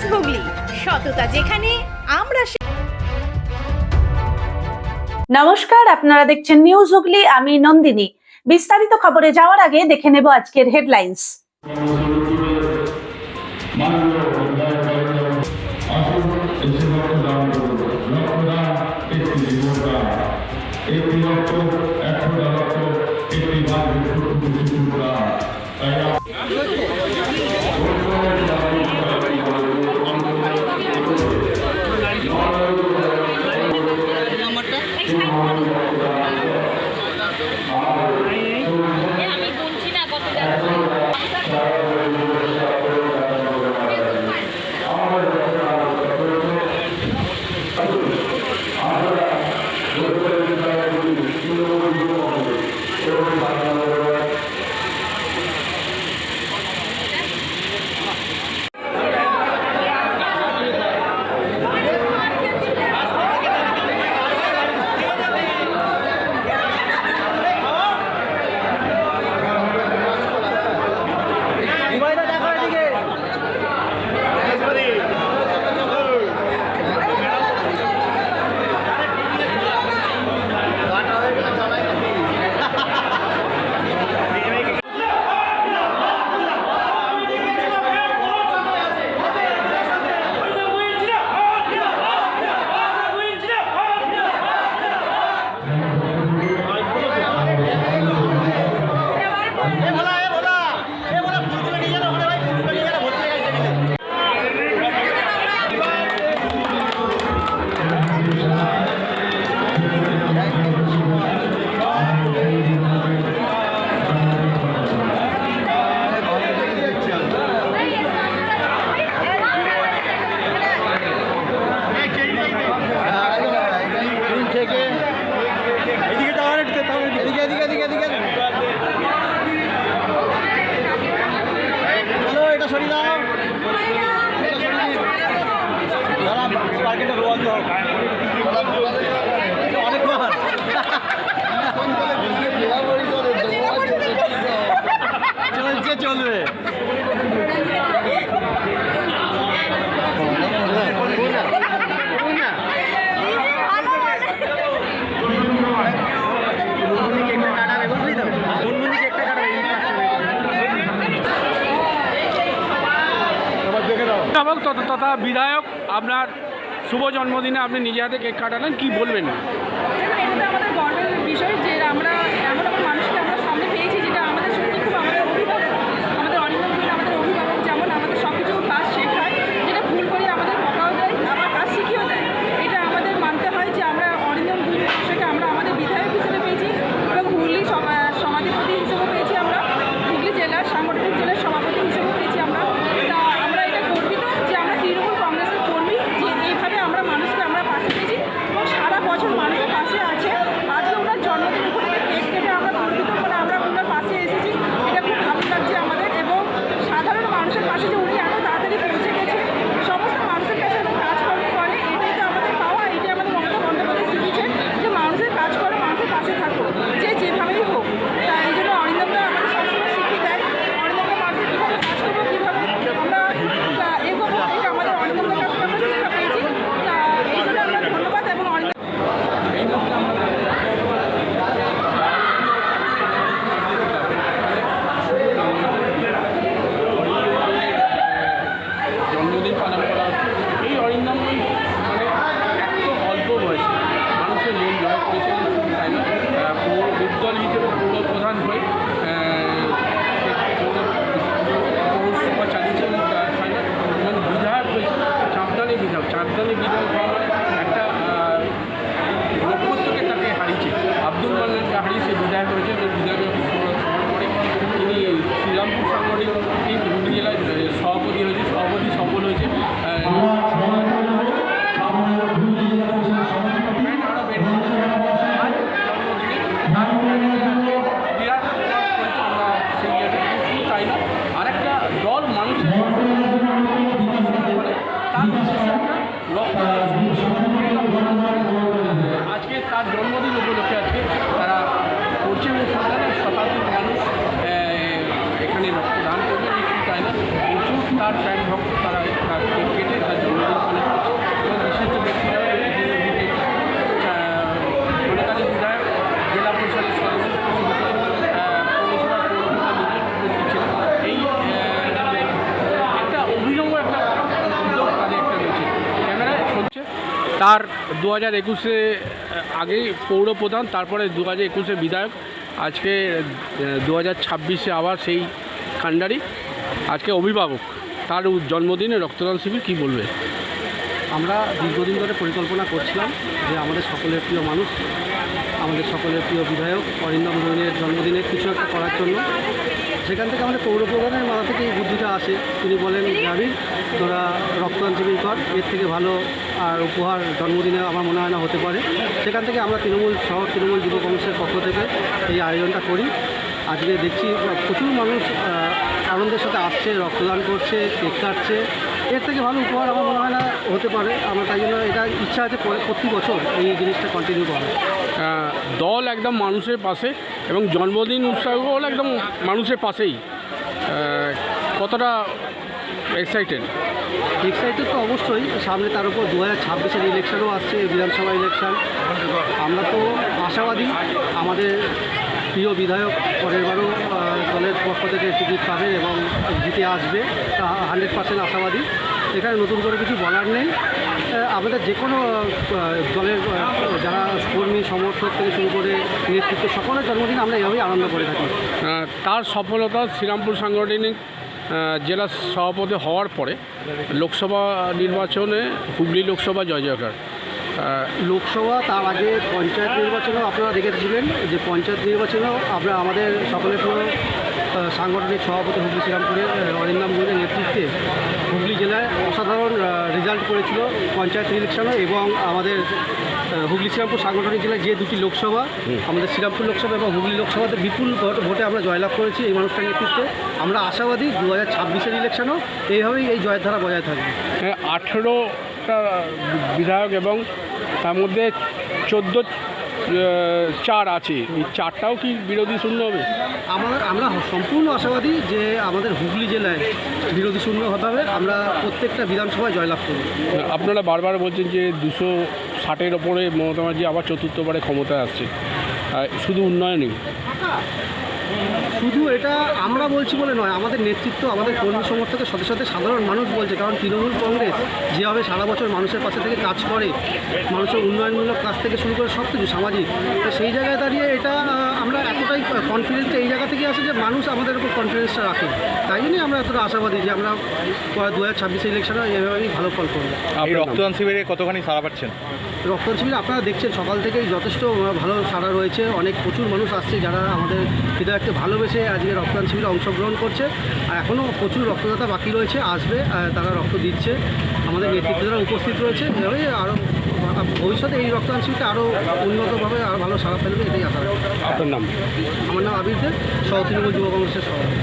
News Hooghly সততা যেখানে আমরা নমস্কার আপনারা দেখছেন নিউজ হুগলি আমি নন্দিনী। বিস্তারিত খবরে যাওয়ার আগে দেখে নেব আজকের হেডলাইন্স Lord, you তথা বিধায়ক আপনার শুভ জন্মদিনে আপনি নিজে হাতে কেক কাটালেন কি বলবেন? ব্যয় করেছেন বিজেপি হওয়ার তিনি শ্রীরামপুর সাংগঠনিক হুগলি জেলায় সভাপতি হয়েছে সভাপতি সফল হয়েছে। আরেকটা দল আজকে তার জন্মদিন উপলক্ষে আজকে ফ্যান ভক্ত তারা ক্রিকেটে এই মানে একটা একটা তার দু হাজার একুশে আগেই পৌরপ্রধান, তারপরে দু হাজার একুশে বিধায়ক, আজকে দু হাজার ছাব্বিশে আবার সেই খান্ডারি আজকে অভিভাবক। তার জন্মদিনে রক্তদান শিবির কী বলবে? আমরা দীর্ঘদিন ধরে পরিকল্পনা করছিলাম যে আমাদের সকলের প্রিয় মানুষ, আমাদের সকলের প্রিয় বিধায়ক অরিন্দম জৈনের জন্মদিনে কিছু একটা করার জন্য। সেখান থেকে আমাদের পৌর প্রধানের মাথা থেকে এই বুদ্ধিটা আসে। তিনি বলেন জাবির তোরা রক্তদান শিবির কর, এর থেকে ভালো আর উপহার জন্মদিনে আমার মনে হয় না হতে পারে। সেখান থেকে আমরা তৃণমূল শহর, তৃণমূল যুব কংগ্রেসের পক্ষ থেকে এই আয়োজনটা করি। আজকে দেখছি প্রচুর মানুষ আনন্দের সাথে আসছে রক্তদান করছে কেক কাটছে। এর থেকে ভালো উপহার আমার মনে হয় না হতে পারে। আমার তাই জন্য এটা ইচ্ছা আছে পরে- প্রতি বছর এই জিনিসটা কন্টিনিউ করা দল একদম মানুষের পাশে এবং জন্মদিন উৎসব হল একদম মানুষের পাশেই। কতটা এক্সাইটেড এক্সাইটেড তো অবশ্যই। সামনে তার উপর দু হাজার ছাব্বিশের ইলেকশনও আসছে বিধানসভা ইলেকশন আমরা তো আশাবাদী। আমাদের প্রিয় বিধায়ক পরের বারও দলের পক্ষ থেকে টিকিট পাবেন এবং জিতে আসবে হান্ড্রেড পার্সেন্ট আশাবাদী। এখানে নতুন করে কিছু বলার নেই। আমাদের যে কোনো দলের যারা কর্মী, সমর্থক থেকে শুরু করে নেতৃত্ব, সকলের জন্মদিন আমরা এভাবেই আনন্দ করে থাকি। তার সফলতা শ্রীরামপুর সাংগঠনিক জেলা সভাপতি হওয়ার পরে লোকসভা নির্বাচনে হুগলি লোকসভা জয় জয়কার। লোকসভা তার আগে পঞ্চায়েত নির্বাচনেও আপনারা দেখেছিলেন যে পঞ্চায়েত নির্বাচনেও আমরা আমাদের সকলের আহ, সাংগঠনিক সভাপতি হুগলি শ্রীরামপুরের অরিন্দম গুলের নেতৃত্বে হুগলি জেলায় অসাধারণ রেজাল্ট করেছিল পঞ্চায়েত ইলেকশনে এবং আমাদের হুগলি শ্রীরামপুর সাংগঠনিক জেলায় যে দুটি লোকসভা আমাদের শ্রীরামপুর লোকসভা এবং হুগলি লোকসভাতে বিপুল ভোট- ভোটে আমরা জয়লাভ করেছি এই মানুষটার নেতৃত্বে। আমরা আশাবাদী দু হাজার ছাব্বিশের ইলেকশনেও এইভাবেই এই জয়ের ধারা বজায় থাকবে। আঠেরোটা বিধায়ক এবং তার মধ্যে চোদ্দ চার আছে। এই চারটাও কি বিরোধী শূন্য হবে? আমাদের আমরা সম্পূর্ণ আশাবাদী যে আমাদের হুগলি জেলায় বিরোধী শূন্য হতে হবে। আমরা প্রত্যেকটা বিধানসভায় জয়লাভ করব। আপনারা বারবার বলছেন যে দুশো ষাটের ওপরে মমতা ব্যানার্জি আবার চতুর্থবারে ক্ষমতায় আসছে। শুধু উন্নয়নই। শুধু এটা আমরা বলছি বলে নয় আমাদের নেতৃত্ব আমাদের কর্মী সমর্থকের সাথে সাথে সাধারণ মানুষ বলছে কারণ তৃণমূল কংগ্রেস যেভাবে সারা বছর মানুষের পাশে থেকে কাজ করে মানুষের উন্নয়নমূলক কাজ থেকে শুরু করে সব কিছু সামাজিক তো সেই জায়গায় দাঁড়িয়ে এটা আমরা এতটাই কনফিডেন্স এই জায়গা থেকে আসে যে মানুষ আমাদের উপর কনফিডেন্সটা রাখে তাই জন্যই আমরা এতটা আশাবাদী যে আমরা দু হাজার ছাব্বিশে ইলেকশনে এভাবেই ভালো ফল করব? রক্তদান শিবিরে কতখানি সারা পাচ্ছেন রক্তদান শিবির আপনারা দেখছেন সকাল থেকেই যথেষ্ট ভালো সাড়া রয়েছে অনেক প্রচুর মানুষ আসছে যারা আমাদের বিধায়ককে ভালোবেসে আজকে রক্তদান শিবিরে অংশগ্রহণ করছে। আর এখনও প্রচুর রক্তদাতা বাকি রয়েছে আসবে তারা রক্ত দিচ্ছে। আমাদের নেতৃত্বরা উপস্থিত রয়েছে। এভাবেই আরও ভবিষ্যতে এই রক্তদান শিবিরটা আরও উন্নতভাবে আরও ভালো সারা ফেলবে এটাই আশা। আপনার নাম? আমার নাম আবির দে সহ তৃণমূল যুব কংগ্রেসের সভাপতি।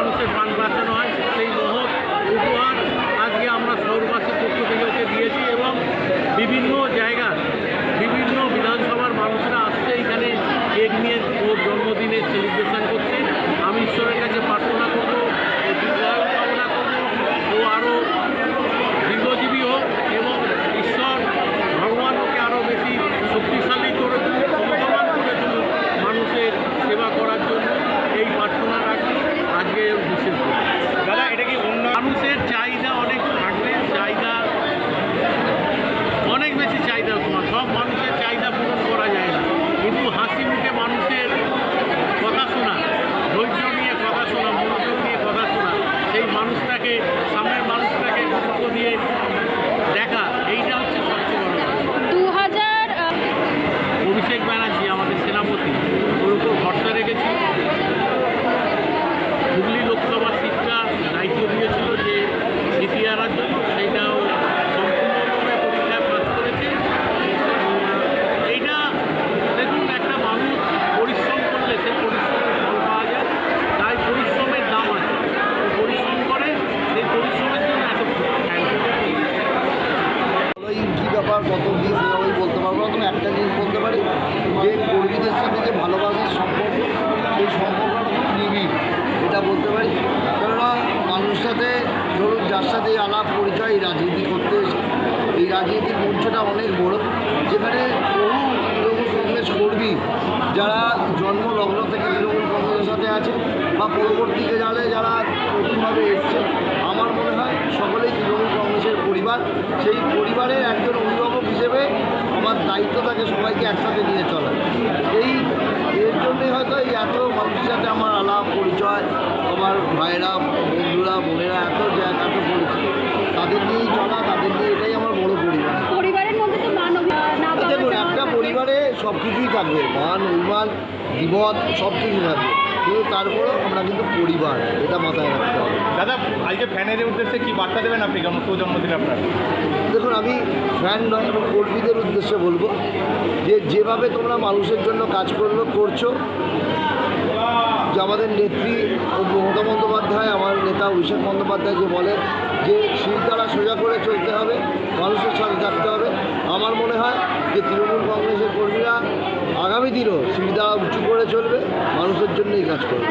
lá no Festival কত বিপদ সব কিছু থাকবে। কিন্তু তারপরেও আমরা কিন্তু পরিবার এটা মাথায় রাখতে হবে। দাদা আজকে ফ্যানের উদ্দেশ্যে কি বার্তা দেবেন আপনি? কেমন জন্মদিন আপনার? দেখুন আমি ফ্যান নয় এবং কর্মীদের উদ্দেশ্যে বলব যে যেভাবে তোমরা মানুষের জন্য কাজ করল করছ। যে আমাদের নেত্রী ও মমতা বন্দ্যোপাধ্যায় আমার নেতা অভিষেক বন্দ্যোপাধ্যায় যে বলে যে শিরদারা সোজা করে চলতে হবে মানুষের সাথে থাকতে হবে। আমার মনে হয় যে তৃণমূল দিনও শিরদারা উঁচু করে চলবে মানুষের জন্যই কাজ করবে।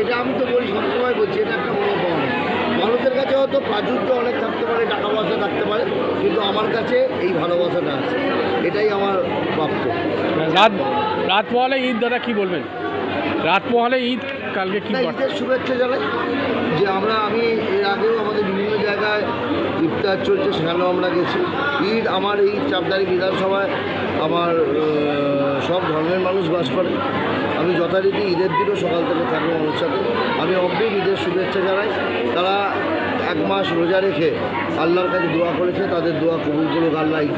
এটা মানে আমি তো বলি সবসময় বলছি এটা একটা পাওনা মানুষের কাছে হয়তো প্রাচুর্য অনেক থাকতে পারে টাকা পয়সা থাকতে পারে কিন্তু আমার কাছে এই ভালোবাসাটা আছে। এটাই আমার প্রাপ্য। রাত রাত মহলে ঈদ দাদা কি বলবেন? রাত মহলে ঈদ কালকে কি ঈদের শুভেচ্ছা জানাই যে আমরা আমি এর আগেও আমাদের বিভিন্ন জায়গায় ইফতার চলছে সেখানেও আমরা গেছি। ঈদ আমার এই চাপদারি বিধানসভায় আমার সব ধর্মের মানুষ বাস করে। আমি যথারীতি ঈদের দিনও সকাল থেকে থাকব সাথে। আমি অগ্রিম ঈদের শুভেচ্ছা জানাই। তারা এক মাস রোজা রেখে আল্লাহর কাছে দোয়া করেছে তাদের দোয়া কবুল করুক আল্লাহ ঈদ।